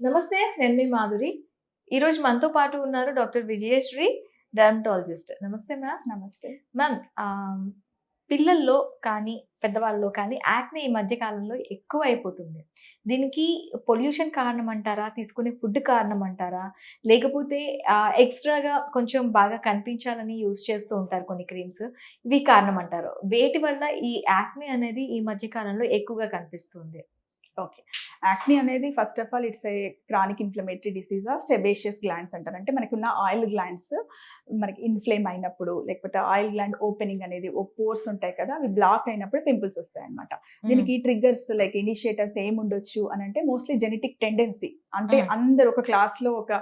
నమస్తే నేను మీ మాధురి. ఈరోజు మనతో పాటు ఉన్నారు డాక్టర్ విజయశ్రీ డర్మటాలజిస్ట్. నమస్తే మ్యామ్. నమస్తే. మ్యామ్ పిల్లల్లో కానీ పెద్దవాళ్ళలో కానీ యాక్నే ఈ మధ్య కాలంలో ఎక్కువ అయిపోతుంది దీనికి పొల్యూషన్ కారణం అంటారా తీసుకునే ఫుడ్ కారణం అంటారా లేకపోతే ఎక్స్ట్రాగా కొంచెం బాగా కనిపించాలని యూజ్ చేస్తూ ఉంటారు కొన్ని క్రీమ్స్. ఇవి కారణం అంటారు వేటి వల్ల ఈ యాక్నే అనేది ఈ మధ్య కాలంలో ఎక్కువగా కనిపిస్తుంది. ఓకే. యాక్ని అనేది first of all it's a chronic inflammatory disease of sebaceous glands అంటారు. అంటే మనకి ఉన్న ఆయిల్ గ్లాండ్స్ మనకి ఇన్ఫ్లేమ్ అయినప్పుడు లేకపోతే ఆయిల్ గ్లాండ్ ఓపెనింగ్ అనేది ఓ పోర్స్ ఉంటాయి కదా అవి బ్లాక్ అయినప్పుడు పింపుల్స్ వస్తాయి అనమాట దీనికి ట్రిగ్గర్స్ లైక్ ఇనిషియేటర్స్ ఏం ఉండొచ్చు అని అంటే మోస్ట్లీ జెనెటిక్ టెండెన్సీ. అంటే. అందరు ఒక క్లాస్లో ఒక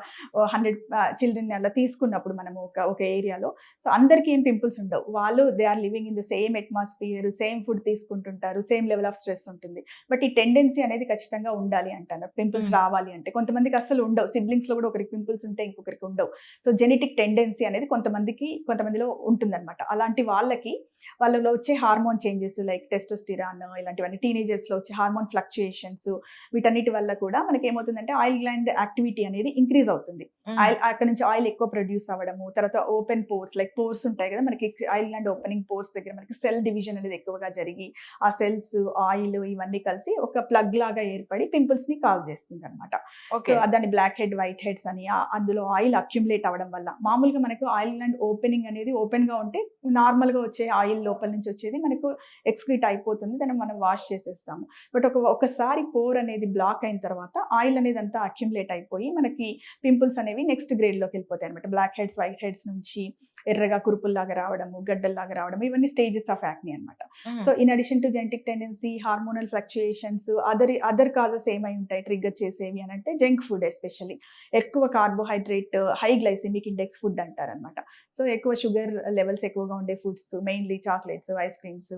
హండ్రెడ్ చిల్డ్రన్ అలా తీసుకున్నప్పుడు మనము ఒక ఒక ఏరియాలో. సో అందరికీ ఏం పింపుల్స్ ఉండవు. వాళ్ళు they are living in the same atmosphere same food తీసుకుంటుంటారు same level of stress ఉంటుంది. బట్ ఈ టెండెన్సీ అనేది ఖచ్చితంగా ఉండాలి అంటారు పింపుల్స్. రావాలి అంటే. కొంతమందికి అసలు ఉండవు. సిబ్లింగ్స్లో కూడా ఒకరికి పింపుల్స్ ఉంటే ఇంకొకరికి ఉండవు. సో జెనెటిక్ టెండెన్సీ అనేది కొంతమందికి కొంతమందిలో ఉంటుందన్నమాట. అలాంటి వాళ్ళకి వాళ్ళలో వచ్చే హార్మోన్ చేంజెస్ లైక్ టెస్టోస్టిరాన్ ఇలాంటివన్నీ టీనేజర్స్లో వచ్చే హార్మోన్ ఫ్లక్చుయేషన్స్ వీటన్నిటి వల్ల కూడా మనకి ఏమవుతుందంటే ఆయిల్ గ్లాండ్ యాక్టివిటీ అనేది ఇంక్రీజ్ అవుతుంది. ఆయిల్ అక్కడ నుంచి ఆయిల్ ఎక్కువ ప్రొడ్యూస్ అవ్వడము తర్వాత ఓపెన్ పోర్స్ లైక్ పోర్స్ ఉంటాయి కదా మనకి ఆయిల్ అండ్ ఓపెనింగ్ పోర్స్ దగ్గర మనకి సెల్ డివిజన్ అనేది ఎక్కువగా జరిగి ఆ సెల్స్ ఆయిల్ ఇవన్నీ కలిసి ఒక ప్లగ్ లాగా ఏర్పడి పింపుల్స్ని కాజ్ చేస్తుంది అనమాట సో ఓకే దాన్ని బ్లాక్ హెడ్ వైట్ హెడ్స్ అని అందులో ఆయిల్ అక్యుములేట్ అవ్వడం వల్ల మామూలుగా మనకు ఆయిల్ అండ్ ఓపెనింగ్ అనేది ఓపెన్గా ఉంటే నార్మల్గా వచ్చే ఆయిల్ ఆయిల్ లోపల నుంచి వచ్చేది మనకు ఎక్స్క్రీట్ అయిపోతుంది దాన్ని మనం వాష్ చేసేస్తాము. బట్ ఒక ఒకసారి పోర్ అనేది బ్లాక్ అయిన తర్వాత ఆయిల్ అనేది అంతా అక్యుములేట్ అయిపోయి మనకి పింపుల్స్ అనేవి నెక్స్ట్ గ్రేడ్లోకి వెళ్ళిపోతాయి అనమాట బ్లాక్ హెడ్స్ వైట్ హెడ్స్ నుంచి ఎర్రగా కురుపుల్లాగా రావడము గడ్డల్లాగా రావడం ఇవన్నీ స్టేజెస్ ఆఫ్ యాక్ని అనమాట so in addition to genetic tendency hormonal fluctuations other other causes ఏమై ఉంటాయి ట్రిగ్గర్ చేసేవి అని అంటే జంక్ ఫుడ్ ఎస్పెషల్లీ ఎక్కువ carbohydrate high glycemic index food అంటారనమాట సో ఎక్కువ షుగర్ లెవెల్స్ ఎక్కువగా ఉండే foods mainly chocolates ice creams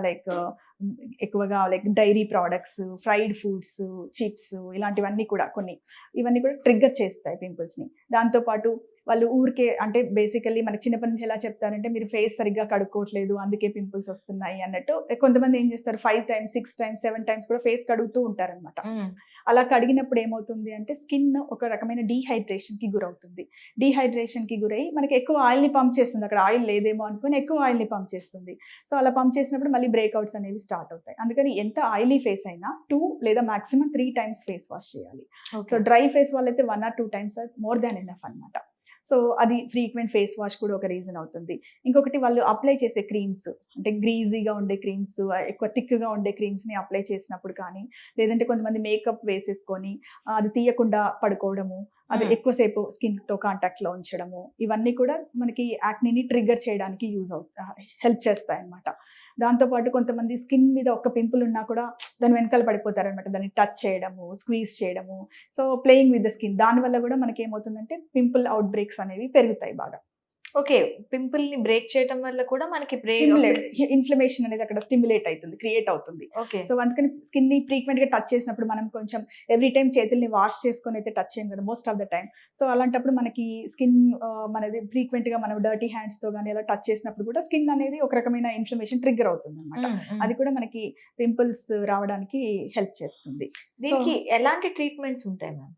like ఎక్కువగా like dairy products fried foods chips ఇలాంటివన్నీ కూడా కొన్ని ఇవన్నీ కూడా ట్రిగ్గర్ చేస్తాయి పింపుల్స్ని. దాంతోపాటు వాళ్ళు ఊరికే అంటే బేసికల్లీ మనకి చిన్నప్పటి నుంచి ఎలా చెప్తారంటే మీరు ఫేస్ సరిగ్గా కడుక్కోవట్లేదు అందుకే పింపుల్స్ వస్తున్నాయి అన్నట్టు. కొంతమంది ఏం చేస్తారు? Five times six times seven times కూడా ఫేస్ కడుగుతూ ఉంటారనమాట అలా కడిగినప్పుడు ఏమవుతుంది అంటే స్కిన్ ఒక రకమైన డీహైడ్రేషన్కి గురవుతుంది. డీహైడ్రేషన్కి గురై మనకి ఎక్కువ ఆయిల్ని పంప్ చేస్తుంది. అక్కడ ఆయిల్ లేదేమో అనుకుని ఎక్కువ ఆయిల్ని పంప్ చేస్తుంది. సో అలా పంప్ చేసినప్పుడు మళ్ళీ బ్రేక్అవుట్స్ అనేవి స్టార్ట్ అవుతాయి. అందుకని ఎంత ఆయిలీ ఫేస్ అయినా టూ లేదా maximum three times face wash చేయాలి. సో డ్రై ఫేస్ వాళ్ళైతే one or two times more than enough అనమాట సో అది ఫ్రీక్వెంట్ ఫేస్ వాష్ కూడా ఒక రీజన్ అవుతుంది ఇంకొకటి వాళ్ళు అప్లై చేసే క్రీమ్స్ అంటే గ్రీజీగా ఉండే క్రీమ్స్ ఎక్కువ థిక్గా ఉండే క్రీమ్స్ని అప్లై చేసినప్పుడు కానీ లేదంటే కొంతమంది మేకప్ వేసేసుకొని అది తీయకుండా పడుకోవడము అది Hmm. ఎక్కువసేపు స్కిన్తో కాంటాక్ట్లో ఉంచడము ఇవన్నీ కూడా మనకి యాక్నీని ట్రిగ్గర్ చేయడానికి యూజ్ అవుతాయి హెల్ప్ చేస్తాయి అనమాట దాంతోపాటు కొంతమంది స్కిన్ మీద ఒక పింపుల్ ఉన్నా కూడా దాని వెనకాల పడిపోతారనమాట దాన్ని టచ్ చేయడము స్క్వీజ్ చేయడము. So playing with the skin. దానివల్ల కూడా మనకి ఏమవుతుందంటే పింపుల్ అవుట్ బ్రేక్స్ అనేవి పెరుగుతాయి బాగా. ఓకే పింపుల్ని బ్రేక్ చేయడం వల్ల కూడా మనకి ఇన్ఫ్లమేషన్ అనేది అక్కడ స్టిమ్యులేట్ అవుతుంది క్రియేట్ అవుతుంది. ఓకే. సో అందుకని స్కిన్ని ఫ్రీక్వెంట్గా టచ్ చేసినప్పుడు మనం కొంచెం ఎవ్రీ టైం చేతుల్ని వాష్ చేసుకొని అయితే టచ్ చేయం కదా most of the time so అలాంటప్పుడు మనకి స్కిన్ మనది ఫ్రీక్వెంట్గా మనం డర్టీ హ్యాండ్స్తో కానీ అలా టచ్ చేసినప్పుడు కూడా స్కిన్ అనేది ఒక రకమైన ఇన్ఫ్లమేషన్ ట్రిగ్గర్ అవుతుంది అనమాట అది కూడా మనకి పింపుల్స్ రావడానికి హెల్ప్ చేస్తుంది. దీనికి ఎలాంటి ట్రీట్మెంట్స్ ఉంటాయి మ్యామ్?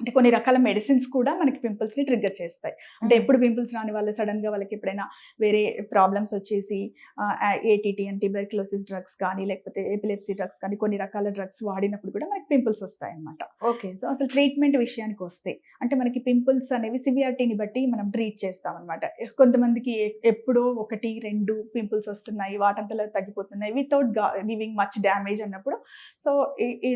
అంటే కొన్ని రకాల మెడిసిన్స్ కూడా మనకి పింపుల్స్ని ట్రిగ్గర్ చేస్తాయి. అంటే ఎప్పుడు పింపుల్స్ రాని వాళ్ళు సడన్గా వాళ్ళకి ఎప్పుడైనా వేరే ప్రాబ్లమ్స్ వచ్చేసి ఏటీటీ అని ట్యూబర్క్లోసిస్ డ్రగ్స్ కానీ లేకపోతే ఎపిలెప్సీ డ్రగ్స్ కానీ కొన్ని రకాల డ్రగ్స్ వాడినప్పుడు కూడా మనకి పింపుల్స్ వస్తాయి అన్నమాట ఓకే. సో అసలు ట్రీట్మెంట్ విషయానికి వస్తే అంటే మనకి పింపుల్స్ అనేవి సివియారిటీని బట్టి మనం ట్రీట్ చేస్తాం అనమాట కొంతమందికి ఎప్పుడో ఒకటి రెండు పింపుల్స్ వస్తున్నాయి వాటంతలో తగ్గిపోతున్నాయి వితౌట్ గివింగ్ మచ్ డ్యామేజ్ అన్నప్పుడు. So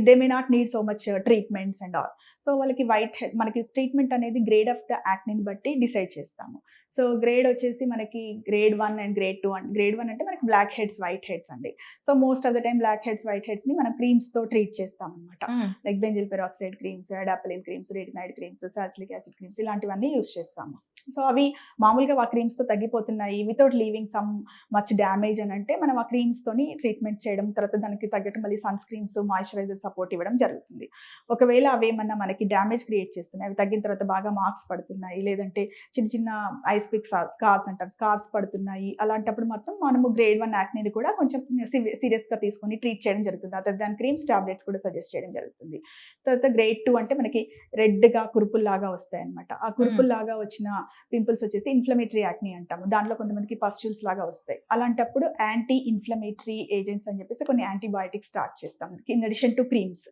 they may not need so much treatments and all so వాళ్ళకి వైట్ హెడ్ మనకి ట్రీట్మెంట్ అనేది గ్రేడ్ ఆఫ్ ద యాక్నిని బట్టి డిసైడ్ చేస్తాము. సో గ్రేడ్ వచ్చేసి మనకి grade one and grade two and grade one అంటే మనకి బ్లాక్ హెడ్స్ వైట్ హెడ్స్ అండి. So most of the time black heads white హెడ్స్ని మనం క్రీమ్స్తో ట్రీట్ చేస్తాం అనమాట like benzyl peroxide creams adapalene creams retinoid creams salicylic acid creams ఇలాంటివన్నీ use చేస్తాము. So అవి మామూలుగా ఆ క్రీమ్స్తో తగ్గిపోతున్నాయి. Without leaving some much damage అని అంటే మనం ఆ క్రీమ్స్తోని ట్రీట్మెంట్ చేయడం తర్వాత దానికి తగ్గట్టు మళ్ళీ సన్ స్క్రీన్స్ మాయిశ్చరైజర్ సపోర్ట్ ఇవ్వడం జరుగుతుంది. ఒకవేళ అవి ఏమన్నా మనకి డ్యామేజ్ క్రియేట్ చేస్తున్నాయి అవి తగ్గిన తర్వాత బాగా మార్క్స్ పడుతున్నాయి లేదంటే చిన్న చిన్న ఐస్ పిక్ స్కార్స్ అంటారు స్కార్స్ పడుతున్నాయి అలాంటప్పుడు మాత్రం మనము గ్రేడ్ వన్ యాక్నీని కూడా కొంచెం సీరియస్గా తీసుకొని ట్రీట్ చేయడం జరుగుతుంది. అతను దాని క్రీమ్స్ టాబ్లెట్స్ కూడా సజెస్ట్ చేయడం జరుగుతుంది. తర్వాత గ్రేడ్ టూ అంటే మనకి రెడ్గా కురుపుల్లాగా వస్తాయి అనమాట ఆ కురుపుల్లాగా వచ్చిన పింపుల్స్ వచ్చేసి ఇన్ఫ్లమేటరీ యాక్ని అంటాము. దాంట్లో కొంతమందికి పస్ట్యూల్స్ లాగా వస్తాయి. అలాంటప్పుడు యాంటీ ఇన్ఫ్లమేటరీ ఏజెంట్స్ అని చెప్పేసి కొన్ని యాంటీబయాటిక్స్ స్టార్ట్ చేస్తాం. In addition to creams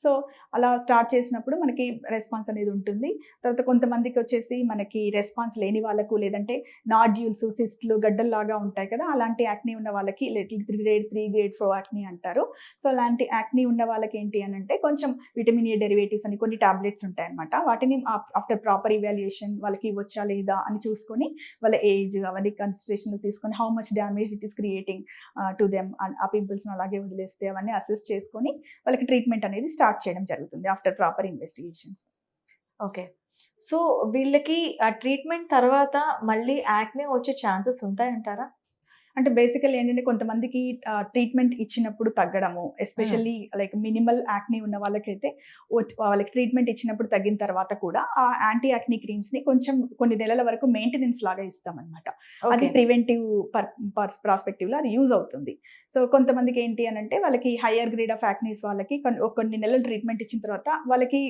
so అలా స్టార్ట్ చేసినప్పుడు మనకి రెస్పాన్స్ అనేది ఉంటుంది. తర్వాత కొంతమందికి వచ్చేసి మనకి రెస్పాన్స్ లేని వాళ్ళకు లేదంటే నాడ్యూల్స్ సిస్ట్లు గడ్డల్లాగా ఉంటాయి కదా అలాంటి యాక్నీ ఉన్న వాళ్ళకి grade three grade four acne అంటారు. సో అలాంటి యాక్నీ ఉన్న వాళ్ళకి ఏంటి అని అంటే కొంచెం విటమిన్ ఏ డెరివేటివ్స్ అని కొన్ని టాబ్లెట్స్ ఉంటాయన్నమాట వాటిని ఆఫ్టర్ ప్రాపర్ ఇవాల్యుయేషన్ వాళ్ళకి వచ్చా లేదా అని చూసుకొని వాళ్ళ ఏజ్ అవన్నీ కన్సిడరేషన్ తీసుకొని how much damage it is creating to them ఆ పింపుల్స్ని అలాగే వదిలేస్తే అవన్నీ అసెస్ చేసుకొని వాళ్ళకి ట్రీట్మెంట్ అనేది స్టార్ట్ స్టార్ట్ చేయడం జరుగుతుంది after proper investigations. Okay. So వీళ్ళకి ఆ ట్రీట్మెంట్ తర్వాత మళ్ళీ యాక్నే వచ్చే ఛాన్సెస్ ఉంటాయంటారా? అంటే బేసికల్ ఏంటంటే కొంతమందికి ట్రీట్మెంట్ ఇచ్చినప్పుడు తగ్గడము ఎస్పెషల్లీ లైక్ మినిమల్ యాక్నీ ఉన్న వాళ్ళకైతే వాళ్ళకి ట్రీట్మెంట్ ఇచ్చినప్పుడు తగ్గిన తర్వాత కూడా ఆ యాంటీ యాక్నీ క్రీమ్స్ని కొంచెం కొన్ని నెలల వరకు మెయింటెనెన్స్ లాగా ఇస్తామన్నమాట. అది ప్రివెంటివ్ ప్రాస్పెక్టివ్లో అది యూజ్ అవుతుంది. సో కొంతమందికి ఏంటి అని అంటే వాళ్ళకి హయ్యర్ గ్రేడ్ ఆఫ్ యాక్నీస్ వాళ్ళకి కొన్ని ఒక కొన్ని నెలలు ట్రీట్మెంట్ ఇచ్చిన తర్వాత వాళ్ళకి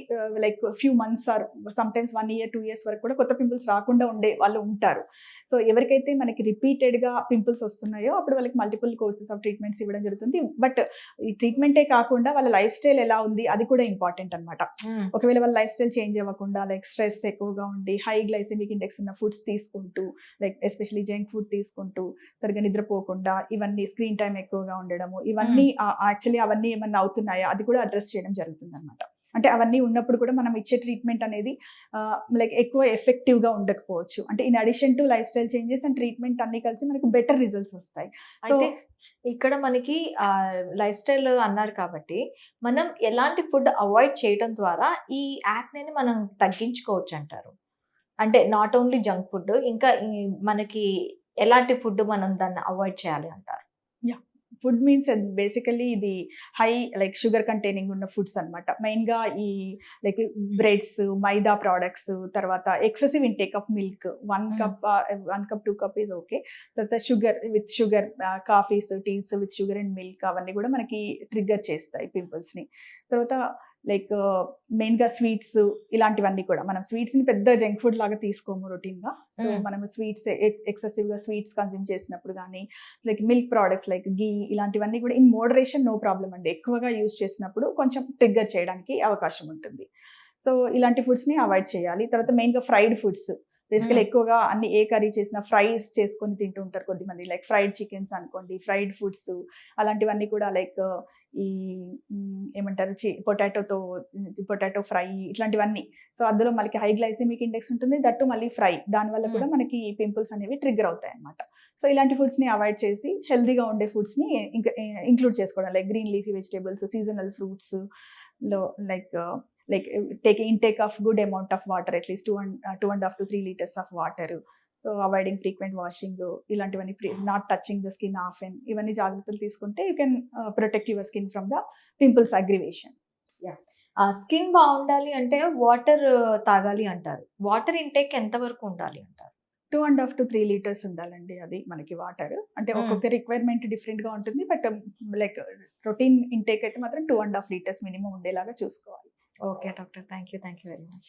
like few months or sometimes one year two years వరకు కూడా కొత్త పింపుల్స్ రాకుండా ఉండే వాళ్ళు ఉంటారు. సో ఎవరికైతే మనకి రిపీటెడ్గా పింపుల్స్ వస్తున్నాయో అప్పుడు వాళ్ళకి మల్టిపుల్ కోర్సెస్ ఆఫ్ ట్రీట్మెంట్స్ ఇవ్వడం జరుగుతుంది. బట్ ఈ ట్రీట్మెంటే కాకుండా వాళ్ళ లైఫ్ స్టైల్ ఎలా ఉంది అది కూడా ఇంపార్టెంట్ అనమాట మ్మ్. ఒకవేళ వాళ్ళ లైఫ్ స్టైల్ చేంజ్ అవ్వకుండా లైక్ స్ట్రెస్ ఎక్కువగా ఉండి హై గ్లైసెమిక్ ఇండెక్స్ ఉన్న ఫుడ్స్ తీసుకుంటూ లైక్ ఎస్పెషలీ జంక్ ఫుడ్ తీసుకుంటూ సరిగా నిద్రపోకుండా ఇవన్నీ స్క్రీన్ టైం ఎక్కువగా ఉండడము ఇవన్నీ యాక్చువల్లీ అవన్నీ ఏమన్నా అవుతున్నాయా అది కూడా అడ్రస్ చేయడం జరుగుతుంది అనమాట అంటే అవన్నీ ఉన్నప్పుడు కూడా మనం ఇచ్చే ట్రీట్మెంట్ అనేది లైక్ ఎక్కువ ఎఫెక్టివ్గా ఉండకపోవచ్చు. అంటే in addition to lifestyle changes and treatment అన్ని కలిసి మనకు బెటర్ రిజల్ట్స్ వస్తాయి. సో ఇక్కడ మనకి లైఫ్ స్టైల్ అన్నారు కాబట్టి మనం ఎలాంటి ఫుడ్ అవాయిడ్ చేయడం ద్వారా ఈ యాక్నేని మనం తగ్గించుకోవచ్చు అంటారు. అంటే నాట్ ఓన్లీ జంక్ ఫుడ్ ఇంకా మనకి ఎలాంటి ఫుడ్ మనం దాన్ని అవాయిడ్ చేయాలి అంటారు? ఫుడ్ మీన్స్ బేసికల్లీ ఇది హై లైక్ షుగర్ కంటైనింగ్ ఉన్న ఫుడ్స్ అనమాట మెయిన్గా ఈ లైక్ బ్రెడ్స్ మైదా ప్రోడక్ట్స్ తర్వాత excessive intake of milk. One. Cup one cup two cup is okay. తర్వాత sugar with sugar coffees teas with sugar and milk అవన్నీ కూడా మనకి ట్రిగ్గర్ చేస్తాయి పింపుల్స్ని. తర్వాత లైక్ మెయిన్గా స్వీట్స్ ఇలాంటివన్నీ కూడా. మనం స్వీట్స్ని పెద్ద జంక్ ఫుడ్ లాగా తీసుకోము రొటీన్గా. సో. మనం స్వీట్స్ ఎక్సెసివ్గా స్వీట్స్ కన్జ్యూమ్ చేసినప్పుడు కానీ like milk products like ghee ఇలాంటివన్నీ కూడా ఇన్ మోడరేషన్ నో ప్రాబ్లం అండి. ఎక్కువగా యూజ్ చేసినప్పుడు కొంచెం ట్రిగ్గర్ చేయడానికి అవకాశం ఉంటుంది. సో ఇలాంటి ఫుడ్స్ని అవాయిడ్ చేయాలి. తర్వాత మెయిన్గా ఫ్రైడ్ ఫుడ్స్. బేసికల్. ఎక్కువగా అన్ని ఏ కర్రీ చేసినా ఫ్రైస్ చేసుకొని తింటూ ఉంటారు కొద్దిమంది లైక్ ఫ్రైడ్ చికెన్స్ అనుకోండి ఫ్రైడ్ ఫుడ్స్ అలాంటివన్నీ కూడా లైక్ ఈ ఏమంటారు చి పొటాటోతో పొటాటో ఫ్రై ఇట్లాంటివన్నీ. సో అందులో మనకి హై గ్లైసెమిక్ ఇండెక్స్ ఉంటుంది దట్టు మళ్ళీ ఫ్రై. దానివల్ల కూడా మనకి పింపుల్స్ అనేవి ట్రిగ్గర్ అవుతాయి అన్నమాట సో ఇలాంటి ఫుడ్స్ని అవాయిడ్ చేసి హెల్తీగా ఉండే ఫుడ్స్ని ఇంకా ఇంక్లూడ్ చేసుకోవడం. Like green leafy vegetables seasonal ఫ్రూట్స్లో like like take intake of good amount of water at least two and two and half to three litres of water. So avoiding frequent washing ఇలాంటివన్నీ not touching the skin off and ఇవన్నీ జాగ్రత్తలు తీసుకుంటే you can protect your skin from the pimples aggravation skin బాగుండాలి అంటే water తాగాలి అంటారు. Water intake ఎంత వరకు ఉండాలి అంటారు? Two and half to three litres ఉండాలండి అది మనకి వాటర్ అంటే Hmm. ఒక్కొక్క రిక్వైర్మెంట్ డిఫరెంట్గా ఉంటుంది బట్ లైక్ రొటీన్ ఇంటేక్ అయితే మాత్రం two and half litres minimum ఉండేలాగా చూసుకోవాలి. Okay doctor thank you thank you very much